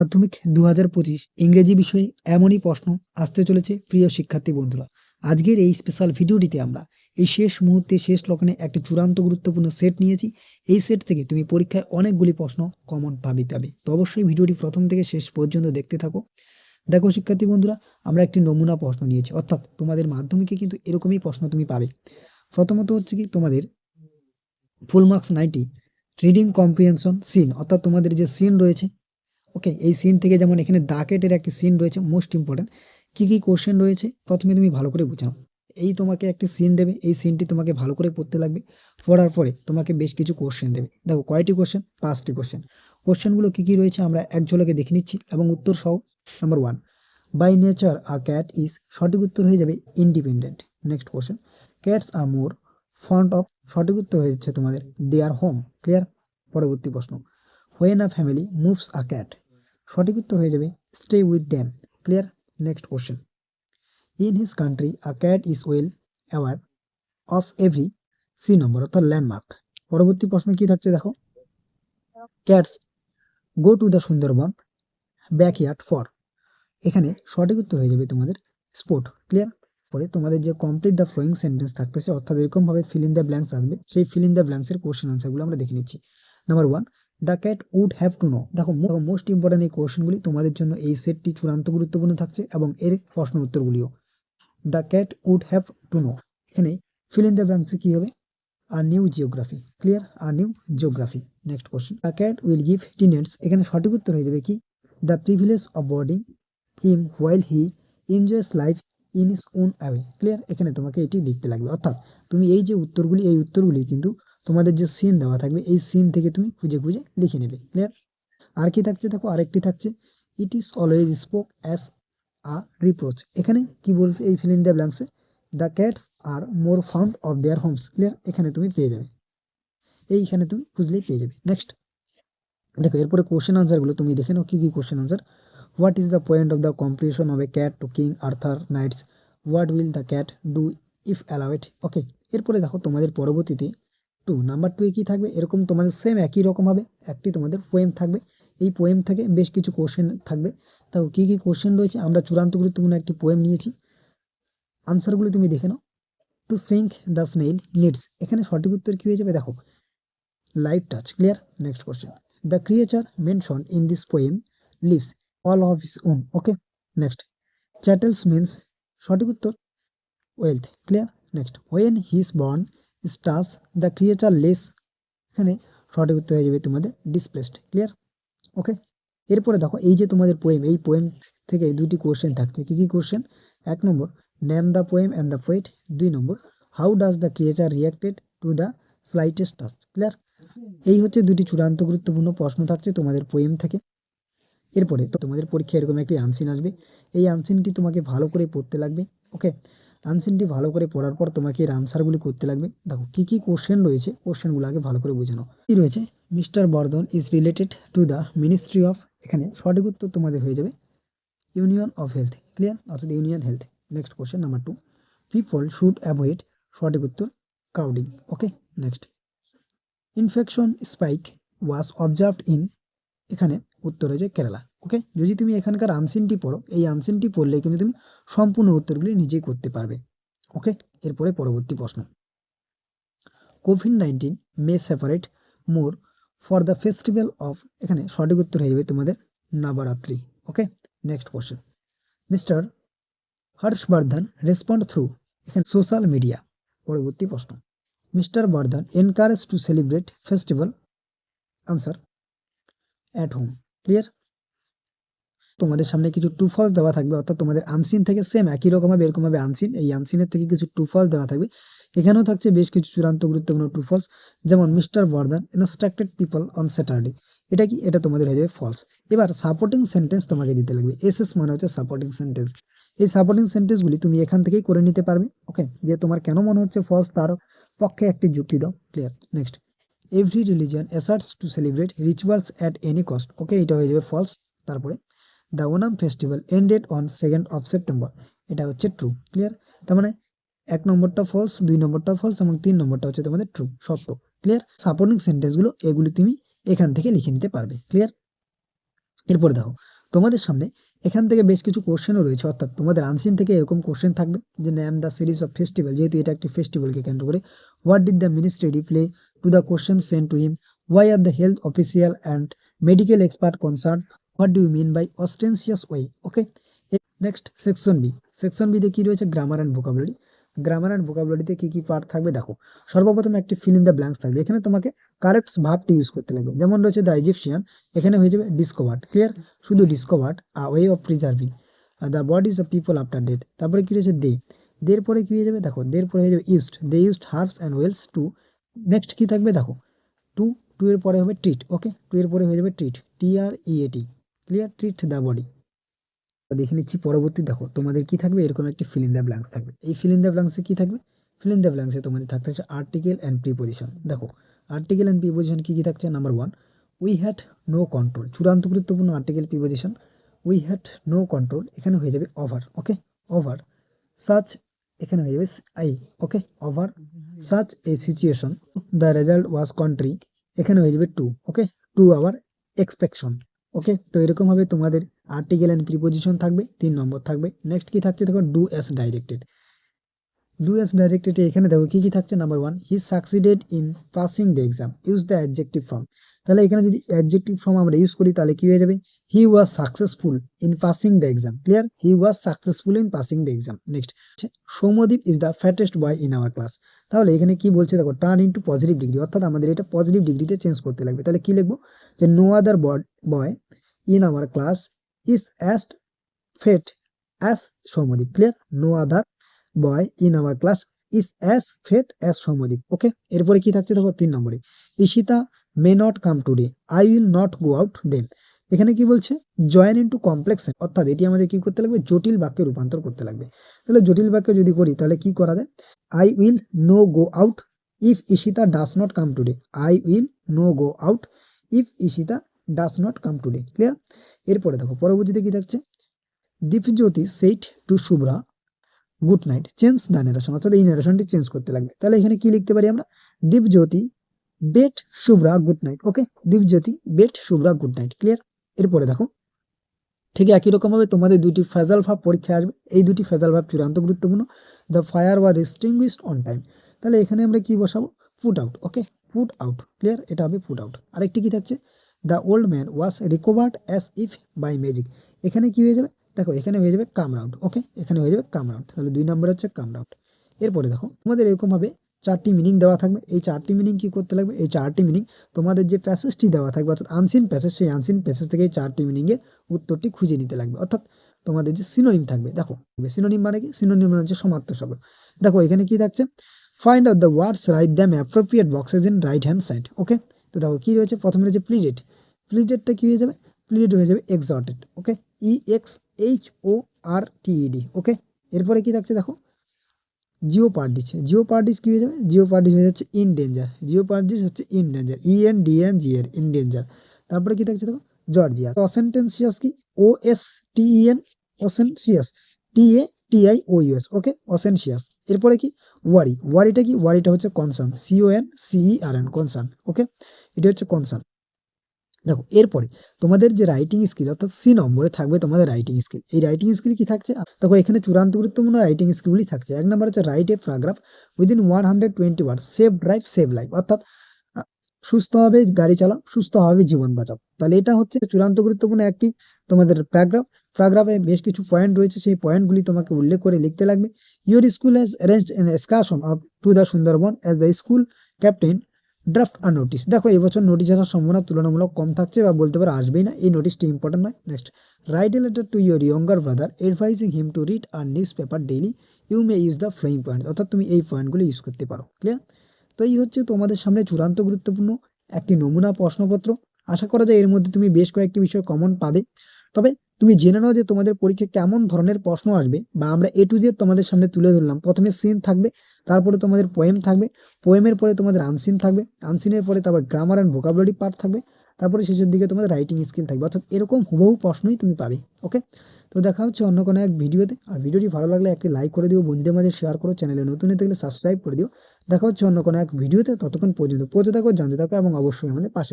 মাধ্যমিক দু হাজার পঁচিশ ইংরেজি বিষয়ে এমনই প্রশ্ন আসতে চলেছে প্রিয় শিক্ষার্থী বন্ধুরা। আজকের এই স্পেশাল ভিডিওটিতে আমরা এই শেষ মুহূর্তে, শেষ লগ্নে একটি চূড়ান্ত গুরুত্বপূর্ণ সেট নিয়েছি। এই সেট থেকে তুমি পরীক্ষায় অনেকগুলি প্রশ্ন কমন পাবে পাবে। তো অবশ্যই ভিডিওটি প্রথম থেকে শেষ পর্যন্ত দেখতে থাকো। দেখো শিক্ষার্থী বন্ধুরা, আমরা একটি নমুনা প্রশ্ন নিয়েছি। অর্থাৎ তোমাদের মাধ্যমিকে কিন্তু এরকমই প্রশ্ন তুমি পাবে। প্রথমত হচ্ছে কি, তোমাদের full marks ninety reading comprehension scene অর্থাৎ তোমাদের যে সিন রয়েছে ওকে এই সিন থেকে যেমন এখানে দাকেটের একটি সিন রয়েছে মোস্ট ইম্পর্টেন্ট কী কী কোশ্চেন রয়েছে, প্রথমে তুমি ভালো করে বুঝাও। এই তোমাকে একটি সিন দেবে, এই সিনটি তোমাকে ভালো করে পড়তে লাগবে, পড়ার পরে তোমাকে বেশ কিছু কোশ্চেন দেবে। দেখো, কয়টি কোশ্চেন পাঁচটি কোশ্চেন কোশ্চেনগুলো কী কী রয়েছে আমরা এক ঝলকে দেখে নিচ্ছি, এবং উত্তর সহ number one by nature a cat is সঠিক উত্তর হয়ে যাবে independent next question cats are more fond of সঠিক উত্তর হয়ে যাচ্ছে তোমাদের দেয়ার হোম ক্লিয়ার পরবর্তী প্রশ্ন when a family moves a cat সঠিক উত্তর হয়ে যাবে stay with them clear next question in his country a cat is well aware of every C number অর্থাৎ ল্যান্ডমার্ক পরবর্তী প্রশ্ন কি থাকছে দেখো? Cats go to the Sundarban backyard for এখানে সঠিক উত্তর হয়ে যাবে তোমাদের স্পোর্ট ক্লিয়ার পরে তোমাদের যে কমপ্লিট দ্য ফ্লোয়িং সেন্টেন্স থাকতেছে, অর্থাৎ এরকমভাবে ফিল ইন দ্য ব্ল্যাঙ্কস আসবে, সেই ফিল ইন দ্য ব্ল্যাঙ্কসের কোশ্চেন আনসারগুলো আমরা দেখে নিচ্ছি। Number one the cat would have to know দেখো মোস্ট ইম্পর্টেন্ট এই কোশ্চেনগুলি তোমাদের জন্য এই সেটটি চূড়ান্ত গুরুত্বপূর্ণ থাকছে এবং এর প্রশ্ন উত্তরগুলিও the cat would have to know এখানে ফিল ইন দ্য ব্ল্যাঙ্কসে কী হবে? আর new geography clear R new geography next question the cat will give tenants এখানে সঠিক উত্তর হয়ে যাবে কি? The privilege of boarding him while he enjoys life in his own away clear এখানে তোমাকে এটি লিখতে লাগবে। অর্থাৎ, তুমি এই যে উত্তরগুলি, এই উত্তরগুলি কিন্তু তোমাদের যে সিন দেওয়া থাকবে, এই সিন থেকে তুমি খুঁজে খুঁজে লিখে নেবে ক্লিয়ার আর কি থাকছে দেখো, আরেকটি থাকছে it is always spoke as a reproach এখানে কি বলবে, এই fill the ব্ল্যাঙ্কসে the cats are more fond of their homes clear এখানে তুমি পেয়ে যাবে। এইখানে তুমি খুঁজলেই পেয়ে যাবে। নেক্সট দেখো, এরপরে কোশ্চেন আনসারগুলো তুমি দেখে নাও, কী কী question answer what is the point of the competition of a cat to king Arthur knights what will the cat do if allowed okay এরপরে দেখো, তোমাদের পরবর্তীতে টু নাম্বার টুয়ে কী থাকবে? এরকম তোমাদের সেম একই রকম হবে। একটি তোমাদের পোয়েম থাকবে। এই পোয়েম থেকে বেশ কিছু কোশ্চেন থাকবে। তাও কী কী কোশ্চেন রয়েছে? আমরা চূড়ান্ত গুরুত্বপূর্ণ একটি পোয়েম নিয়েছি। আনসারগুলি তুমি দেখে নাও। To sink the snail needs এখানে সঠিক উত্তর কী হয়ে যাবে? দেখো। Light touch clear next question the creature mention in this poem lives all of his own okay next chattels means সঠিক উত্তর। Wealth clear next when his born stars the creature less এখানে সঠিক উত্তর হয়ে যাবে তোমাদের ডিসপ্লেসড ক্লিয়ার ওকে এরপরে দেখো, এই যে তোমাদের পোয়েম এই পোয়েম থেকে দুটি কোশ্চেন থাকছে। কী কী কোশ্চেন এক number name the poem and the poet দুই number how does the creature reacted to the slightest touch clear এই হচ্ছে দুটি চূড়ান্ত গুরুত্বপূর্ণ প্রশ্ন থাকছে তোমাদের পোয়েম থেকে। এরপরে তোমাদের পরীক্ষায় এরকম একটি আনসিন আসবে। এই আনসিনটি তোমাকে ভালো করে পড়তে লাগবে। ওকে আনসিনটি ভালো করে পড়ার পর তোমাকে এর আনসারগুলি করতে লাগবে। দেখো, কী কী কোশ্চেন রয়েছে কোশ্চেনগুলো আগে ভালো করে বোঝানো কী রয়েছে? Mister Vardhan is related to the ministry of এখানে সঠিক উত্তর তোমাদের হয়ে যাবে ইউনিয়ন অফ হেলথ ক্লিয়ার অর্থাৎ union health next question number two people should avoid সঠিক উত্তর crowding okay next infection spike was observed in এখানে উত্তর হয়ে যায় কেরালা। ওকে যদি তুমি এখানকার আনসিনটি পড়ো, এই আনসিনটি পড়লে কিন্তু তুমি সম্পূর্ণ উত্তরগুলি নিজেই করতে পারবে। ওকে এরপরে পরবর্তী প্রশ্ন। Covid nineteen may separate more for the festival of এখানে সঠিক উত্তর হয়ে যাবে তোমাদের Navratri. Okay next question mister Harshvardhan respond through এখানে সোশ্যাল মিডিয়া পরবর্তী প্রশ্ন। Mister Vardhan encourage to celebrate festival answer at home clear তোমাদের সামনে কিছু টু ফলস দেওয়া থাকবে, অর্থাৎ তোমাদের আনসিন থেকে সেম একই রকমভাবে, এরকমভাবে আনসিন এই আনসিনের থেকে কিছু টু ফলস দেওয়া থাকবে। এখানেও থাকছে বেশ কিছু চূড়ান্ত গুরুত্বপূর্ণ টু ফলস যেমন mister Vardhan instructed people on Saturday এটা কি? এটা তোমাদের হয়ে যাবে ফলস এবার সাপোর্টিং সেন্টেন্স তোমাকে দিতে লাগবে। এস এস মানে হচ্ছে সাপোর্টিং সেন্টেন্স এই সাপোর্টিং সেন্টেন্সগুলি তুমি এখান থেকেই করে নিতে পারবে ওকে যে তোমার কেন মনে হচ্ছে ফলস তার পক্ষে একটি যুক্তি দাও clear next every religion asserts to celebrate rituals at any cost okay এটা হয়ে যাবে ফলস তারপরে the Onam festival ended on second of September এটা হচ্ছে ট্রু ক্লিয়ার তার মানে এক নম্বরটা ফলস দুই নম্বরটা ফলস এবং তিন নম্বরটা হচ্ছে তোমাদের ট্রু সত্য ক্লিয়ার সাপোর্টিং সেন্টেন্সগুলো এগুলি তুমি এখান থেকে লিখে নিতে পারবে ক্লিয়ার এরপরে দেখো, তোমাদের সামনে এখান থেকে বেশ কিছু কোশ্চেনও রয়েছে, অর্থাৎ তোমাদের আনসিন থেকে এরকম কোশ্চেন থাকবে, যে name the series of festival যেহেতু এটা একটি ফেস্টিভ্যালকে কেন্দ্র করে what did the ministry reply to the question send to him why are the health official and medical expert concern what do you mean by ostentatious way okay next section B section বিতে কী রয়েছে? Grammar and vocabulary grammar and ভোকাবুলারিতে কী কী part থাকবে? দেখো, সর্বপ্রথম একটি feel in the blanks থাকবে। এখানে তোমাকে কারেক্ট ভাবটি ইউজ করতে লাগবে। যেমন রয়েছে দ্য ইজিপশিয়ান এখানে হয়ে যাবে ডিসকভার্ড ক্লিয়ার শুধু discovered a way of preserving the bodies of people after death তারপরে কী রয়েছে? দে দের পরে কী হয়ে যাবে? দেখো দের পরে হয়ে যাবে used they used herbs and oils to next কী থাকবে? দেখো টু টু এর পরে হবে ট্রিট ওকে টু এর পরে হয়ে যাবে treat T R E A clear treat the body দেখে নিচ্ছি, পরবর্তী দেখো, তোমাদের কি থাকবে? এরকম একটি ফিল দ্য ব্ল্যাঙ্কস থাকবে। এই ফিল দ্য ব্ল্যাঙ্কসে কি থাকবে? ফিল দ্য ব্ল্যাঙ্কসে তোমাদের থাকতে হচ্ছে আর্টিকেল অ্যান্ড প্রিপোজিশন দেখো আর্টিকেল অ্যান্ড প্রিপোজিশন কী কী থাকছে? Number one we had no control চূড়ান্ত গুরুত্বপূর্ণ article preposition we had no control এখানে হয়ে যাবে ওভার ওকে ওভার সাচ এখানে হয়ে যাবে I okay over such a situation the result was contrary এখানে হয়ে যাবে to okay to our expectation okay, তো এরকমভাবে তোমাদের আর্টিকেল অ্যান্ড প্রিপোজিশন থাকবে, তিন নম্বর থাকবে। নেক্সট কি থাকছে? দেখো do as directed do as directed এখানে দেখো, কি কি থাকছে? Number one he succeeded in passing the exam use the adjective form তাহলে এখানে যদি অ্যাডজেক্টিভ ফর্ম আমরা ইউজ করি, তাহলে কি হয়ে যাবে? He was successful in passing the exam clear he was successful in passing the exam next Soumadip is the fattest boy in our class তাহলে এখানে কি বলছে? দেখো টার্ন ইন্টু পজিটিভ ডিগ্রি অর্থাৎ আমাদের এটা পজিটিভ ডিগ্রিতে চেঞ্জ করতে লাগবে। তাহলে কি লিখব? যে no other boy in our class is as fat as Soumadip clear no other boy in our class is as fat as Soumadip okay এরপরে কি থাকছে দেখো তিন নম্বরে Ishita may not come today I will not go out them এখানে কি বলছে join into complex অর্থাৎ এটি আমাদের কি করতে লাগবে জটিল বাক্যে রূপান্তর করতে লাগবে তাহলে জটিল বাক্য যদি করি তাহলে কি করা যায় I will no go out if Ishita does not come today I will no go out if Ishita does not come today clear এরপরে দেখো, পরবর্তীতে কি থাকছে? Deepjyoti said to Shubhra good night change the narration অর্থাৎ এই নারেশনটি change করতে লাগবে। তাহলে এখানে কি লিখতে পারি আমরা? Deepjyoti bade Shubhra good night okay Deepjyoti bade Shubhra good night clear এরপরে দেখো, ঠিক একই রকমভাবে তোমাদের দুটি ফেজাল ভাব পরীক্ষায় আসবে। এই দুটি ফেজাল ভাব চূড়ান্ত গুরুত্বপূর্ণ। The fire were extinguished on time তাহলে এখানে আমরা কি বসাবো? Put out okay put out clear এটা হবে ফুট আউট আরেকটি কি থাকছে? The old man was recovered as if by magic এখানে কি হয়ে যাবে? দেখো, এখানে হয়ে যাবে কাম রাউন্ড ওকে এখানে হয়ে যাবে কাম রাউন্ড তাহলে দুই নম্বর হচ্ছে কাম রাউন্ড এরপরে দেখো, তোমাদের এরকমভাবে চারটি মিনিং দেওয়া থাকবে। এই চারটি মিনিং কি করতে লাগবে? এই চারটি মিনিং তোমাদের যে প্যাসেজটি দেওয়া থাকবে, অর্থাৎ আনসিন প্যাসেজ সেই আনসিন প্যাসেজ থেকে এই চারটি মিনিংয়ের উত্তরটি খুঁজে নিতে লাগবে। অর্থাৎ তোমাদের যে সিনোনিম থাকবে, দেখো সিনোনিম মানে কি? সিনোনিম মানে হচ্ছে সমার্থ শব্দ। দেখো, এখানে কি থাকছে? Find out the words write them appropriate boxes in right hand side okay তো দেখো কী রয়েছে? প্রথমে রয়েছে প্লিডেড প্লিডেডটা কী হয়ে যাবে? প্লিডেড হয়ে যাবে exhorted okay E X H O R T E D okay এরপরে কি থাকছে দেখো? জিও পার্ডিস জিও পার্ডিস কী হয়ে যাবে? জিও পার্ডিস হয়ে যাচ্ছে ইন ডেঞ্জার জিও পার্ডিস হচ্ছে endanger E N D N G R endanger তারপরে কি থাকছে দেখো? জর্জিয়া অসেন্টেন্সিয়াস কি? O S T E N ostentatious T A T I O U S okay ostentatious এরপরে কি? ওয়ারি, ওয়ারিটা কি? ওয়ারিটা হচ্ছে কনসার্ন সিও এন সিই আর এন কনসার্ন ওকে এটা হচ্ছে কনসার্ন দেখো, এরপরে তোমাদের যে রাইটিং স্কিল অর্থাৎ সি নম্বরে থাকবে তোমাদের রাইটিং স্কিল এই রাইটিং স্কিল কি থাকছে? দেখো, এখানে চূড়ান্ত গুরুত্বপূর্ণ রাইটিং স্কিলগুলি থাকছে। এক নম্বর হচ্ছে write a paragraph within one hundred twenty word save drive save life অর্থাৎ সুস্থভাবে গাড়ি চালাও সুস্থভাবে জীবন বাঁচাও। তাহলে এটা হচ্ছে চূড়ান্ত গুরুত্বপূর্ণ একটি তোমাদের প্যারাগ্রাফ প্যারাগ্রাফে বেশ কিছু পয়েন্ট রয়েছে। সেই পয়েন্টগুলি তোমাকে উল্লেখ করে লিখতে লাগবে। Your school has arrange an excursion of to the Sundarban as the school captain draft a notice দেখো, এবছর নোটিস আসার সম্ভাবনা তুলনামূলক কম থাকছে বা বলতে পারো আসবেই না। এই নোটিশটি ইম্পর্টেন্ট নয়। Next write a letter to your younger brother advising him to read a newspaper daily you may use the following point অর্থাৎ তুমি এই পয়েন্টগুলো ইউজ করতে পারো। ক্লিয়ার তো এই হচ্ছে তোমাদের সামনে চূড়ান্ত গুরুত্বপূর্ণ একটি নমুনা প্রশ্নপত্র। আশা করা যায় এর মধ্যে তুমি বেশ কয়েকটি বিষয় কমন পাবে। তবে তুমি জেনে নাও যে তোমাদের পরীক্ষায় কেমন ধরনের প্রশ্ন আসবে বা আমরা এ টু জেড তোমাদের সামনে তুলে ধরলাম। প্রথমে সিন থাকবে, তারপরে তোমাদের পোয়েম থাকবে পোয়েমের পরে তোমাদের আনসিন থাকবে আনসিনের পরে তারপর গ্রামার অ্যান্ড ভোকাবুলারি পার্ট থাকবে, তারপরে শেষের দিকে তোমাদের রাইটিং স্কিল থাকবে। অর্থাৎ এরকম হুবহু প্রশ্নই তুমি পাবে ওকে তো দেখা হচ্ছে অন্য কোনো এক ভিডিওতে। আর ভিডিওটি ভালো লাগলে একটি লাইক করে দিও, বন্ধুদের মাঝে শেয়ার করো, চ্যানেলে নতুন হয়ে থাকলে সাবস্ক্রাইব করে দিও। দেখা হচ্ছে অন্য কোনো এক ভিডিওতে, ততক্ষণ পর্যন্ত পৌঁছে থাকো, জানতে থাকো এবং অবশ্যই আমাদের পাশে